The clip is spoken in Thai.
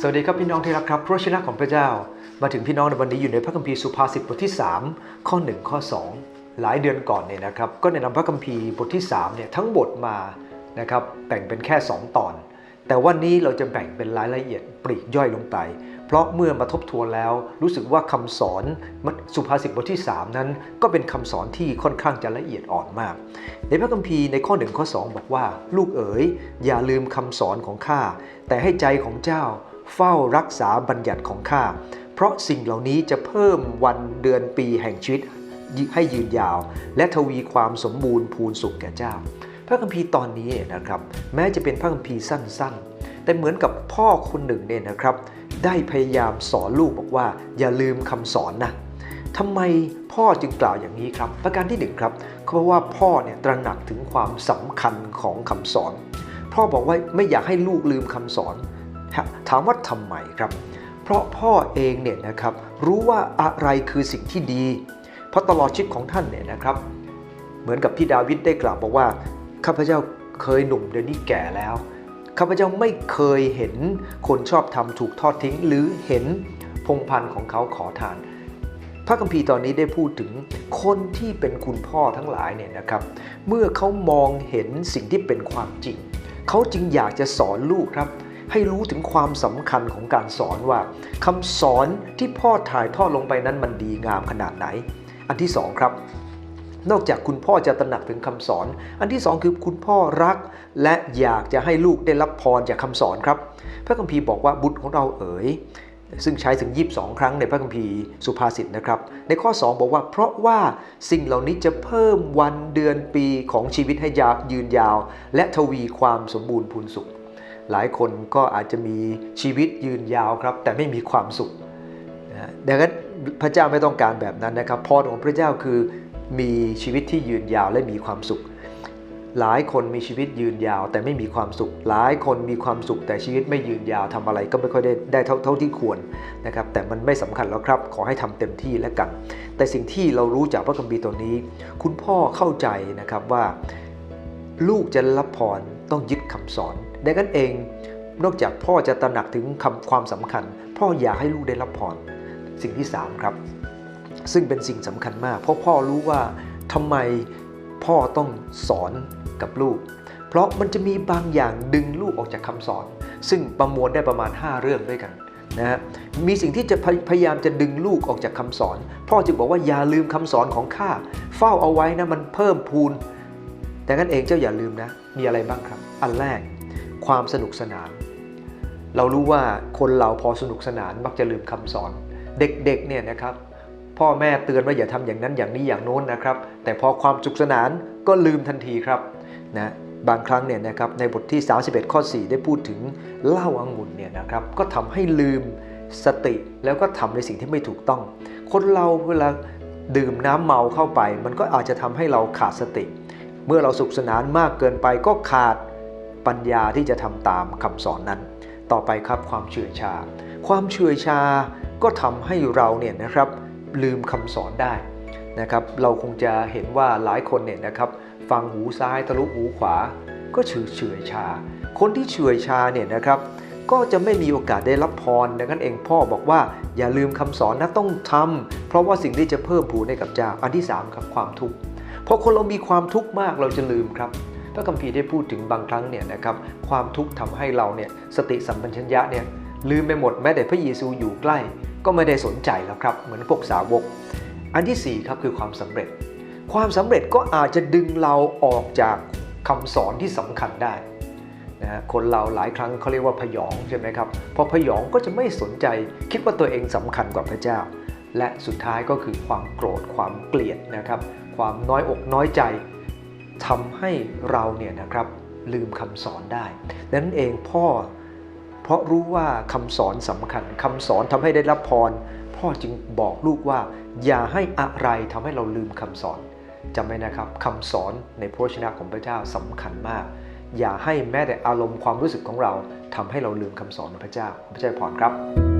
สวัสดีครับพี่น้องที่รักครับพระชนะของพระเจ้า มาถึงพี่น้องในวันนี้อยู่ในพระคัมภีร์สุภาษิตบทที่ 3 ข้อ 1 ข้อ 2 หลายเดือนก่อนเนี่ยนะครับ ก็แนะนำพระคัมภีร์บทที่3เนี่ยทั้งบทมานะครับแบ่งเป็นแค่ 2 ตอน แต่วันนี้เราจะแบ่งเป็นรายละเอียดปลีกย่อยลงไป เพราะเมื่อมาทบทวนแล้วรู้สึกว่าคำสอนสุภาษิตบทที่ 3 นั้น ก็เป็นคำสอนที่ค่อนข้างจะละเอียดอ่อนมาก ในพระคัมภีร์ในข้อ1ข้อ2 บอกว่า ลูกเอ๋ยอย่าลืมคำสอนของข้าแต่ให้ใจของเจ้า เฝ้ารักษาบัญญัติของข้า เพราะสิ่งเหล่านี้จะเพิ่มวันเดือนปีแห่งชีวิตให้ยืนยาว และทวีความสมบูรณ์พูนสุขแก่เจ้า พระคัมภีร์ตอนนี้นะครับ แม้จะเป็นพระคัมภีร์สั้นๆ แต่เหมือนกับพ่อคนหนึ่งเนี่ยนะครับ ได้พยายามสอนลูกบอกว่า อย่าลืมคำสอนนะทำไมพ่อจึงกล่าวอย่างนี้ครับ ประการที่หนึ่งครับเพราะว่าพ่อเนี่ยตระหนักถึงความสำคัญของคำสอน พ่อบอกว่าไม่อยากให้ลูกลืมคำสอน ถามว่าทำไมครับ เพราะพ่อเองเนี่ยนะครับรู้ว่าอะไรคือสิ่งที่ดี เพราะตลอดชีวิตของท่านเนี่ยนะครับ เหมือนกับที่ดาวิดได้กล่าวบอกว่าข้าพเจ้าเคยหนุ่มเดี๋ยวนี้แก่แล้วข้าพเจ้าไม่เคยเห็นคนชอบทำถูกทอดทิ้ง หรือเห็นพงพันธ์ของเขาขอทาน พระคัมภีร์ตอนนี้ได้พูดถึงคนที่เป็นคุณพ่อทั้งหลายเนี่ยนะครับ เมื่อเขามองเห็นสิ่งที่เป็นความจริง เขาจึงอยากจะสอนลูกครับ ให้รู้ถึงความสำคัญของการสอนว่าคำสอนที่พ่อถ่ายทอดลงไปนั้นมันดีงามขนาดไหน อันที่สองครับนอกจากคุณพ่อจะตระหนักถึงคำสอน อันที่สองคือคุณพ่อรัก และอยากจะให้ลูกได้รับพรจากคำสอนครับ พระคัมภีร์บอกว่าบุตรของเราเอ๋ย ซึ่งใช้ถึง 22 ครั้งในพระคัมภีร์สุภาษิตนะครับ ในข้อ 2 บอกว่า เพราะว่าสิ่งเหล่านี้จะเพิ่มวันเดือนปีของชีวิตให้ยาวยืนยาว และทวีความสมบูรณ์พูนสุข หลายคนก็อาจจะมีชีวิตยืนยาวครับ แต่ไม่มีความสุขดังนั้นพระเจ้าไม่ต้องการแบบนั้นนะครับพรของพระเจ้าคือมีชีวิตที่ยืนยาวและมีความสุข หลายคนมีชีวิตยืนยาวแต่ไม่มีความสุข หลายคนมีความสุขแต่ชีวิตไม่ยืนยาวทำอะไรก็ไม่ค่อยได้ได้เท่าเท่าที่ควรนะครับแต่มันไม่สำคัญแล้วครับ ขอให้ทำเต็มที่แล้วกัน แต่สิ่งที่เรารู้จากพระคัมภีร์ตัวนี้ คุณพ่อเข้าใจนะครับว่า ลูกจะรับพรต้องยึดคำสอนดังนั้นเอง นอกจากพ่อจะตระหนักถึงคำความสำคัญ พ่ออยากให้ลูกได้รับพรสิ่งที่สามครับ ซึ่งเป็นสิ่งสำคัญมาก เพราะพ่อรู้ว่าทำไมพ่อต้องสอนกับลูก เพราะมันจะมีบางอย่างดึงลูกออกจากคำสอน ซึ่งประมวลได้ประมาณ 5 เรื่องด้วยกันนะฮะมีสิ่งที่จะพยายามจะดึงลูกออกจากคำสอน พ่อจึงบอกว่าอย่าลืมคำสอนของข้าเฝ้าเอาไว้นะมันเพิ่มพูน แต่งั้นเองเจ้าอย่าลืมนะ มีอะไรบ้างครับ อันแรกความสนุกสนาน เรารู้ว่าคนเราพอสนุกสนานมักจะลืมคำสอน เด็กๆเนี่ยนะครับ พ่อแม่เตือนว่าอย่าทำอย่างนั้นอย่างนี้อย่างโน้นนะครับ แต่พอความสุขสนานก็ลืมทันทีครับนะบางครั้งเนี่ยนะครับในบทที่ 31 ข้อ 4 ได้พูดถึงเหล้าอางุ่นเนี่ยนะครับก็ทำให้ลืมสติแล้วก็ทำในสิ่งที่ไม่ถูกต้อง คนเราเวลาดื่มน้ำเมาเข้าไป มันก็อาจจะทำให้เราขาดสติ เมื่อเราสุขสนานมากเกินไปก็ขาดปัญญาที่จะทำตามคำสอนนั้น ต่อไปครับความเฉื่อยชา ความเฉื่อยชาก็ทำให้เราเนี่ยนะครับลืมคำสอนได้นะครับ เราคงจะเห็นว่าหลายคนเนี่ยนะครับ ฟังหูซ้ายทะลุหูขวา ก็เฉื่อยเฉื่อยชา คนที่เฉื่อยชาเนี่ยนะครับ ก็จะไม่มีโอกาสได้รับพรดังนั้นเองพ่อบอกว่าอย่าลืมคำสอนนะต้องทำเพราะว่าสิ่งที่จะเพิ่มผูนให้กับเจ้าอันที่3ครับความทุกข์ พอคนเรามีความทุกข์มากเราจะลืมครับพระคัมภีร์ได้พูดถึงบางครั้งเนี่ยนะครับความทุกข์ทำให้เราเนี่ยสติสัมปชัญญะเนี่ยลืมไปหมดแม้แต่พระเยซูอยู่ใกล้ ก็ไม่ได้สนใจแล้วครับ เหมือนพวกสาวก อันที่4ครับคือความสำเร็จ ความสำเร็จก็อาจจะดึงเราออกจากคำสอนที่สำคัญได้นะฮะคนเราหลายครั้งเขาเรียกว่าพยองใช่ไหมครับพอพยองก็จะไม่สนใจคิดว่าตัวเองสำคัญกว่าพระเจ้า และสุดท้ายก็คือความโกรธความเกลียดนะครับ ความน้อยอกน้อยใจทำให้เราเนี่ยนะครับลืมคำสอนได้ดังนั้นเองพ่อเพราะรู้ว่าคำสอนสำคัญคำสอนทำให้ได้รับพร พ่อจึงบอกลูกว่า อย่าให้อะไรทำให้เราลืมคำสอนจำไว้นะครับคำสอนในพระวจนะของพระเจ้าสำคัญมาก อย่าให้แม้แต่อารมณ์ความรู้สึกของเราทำให้เราลืมคำสอนของพระเจ้าพระเจ้าพรครับ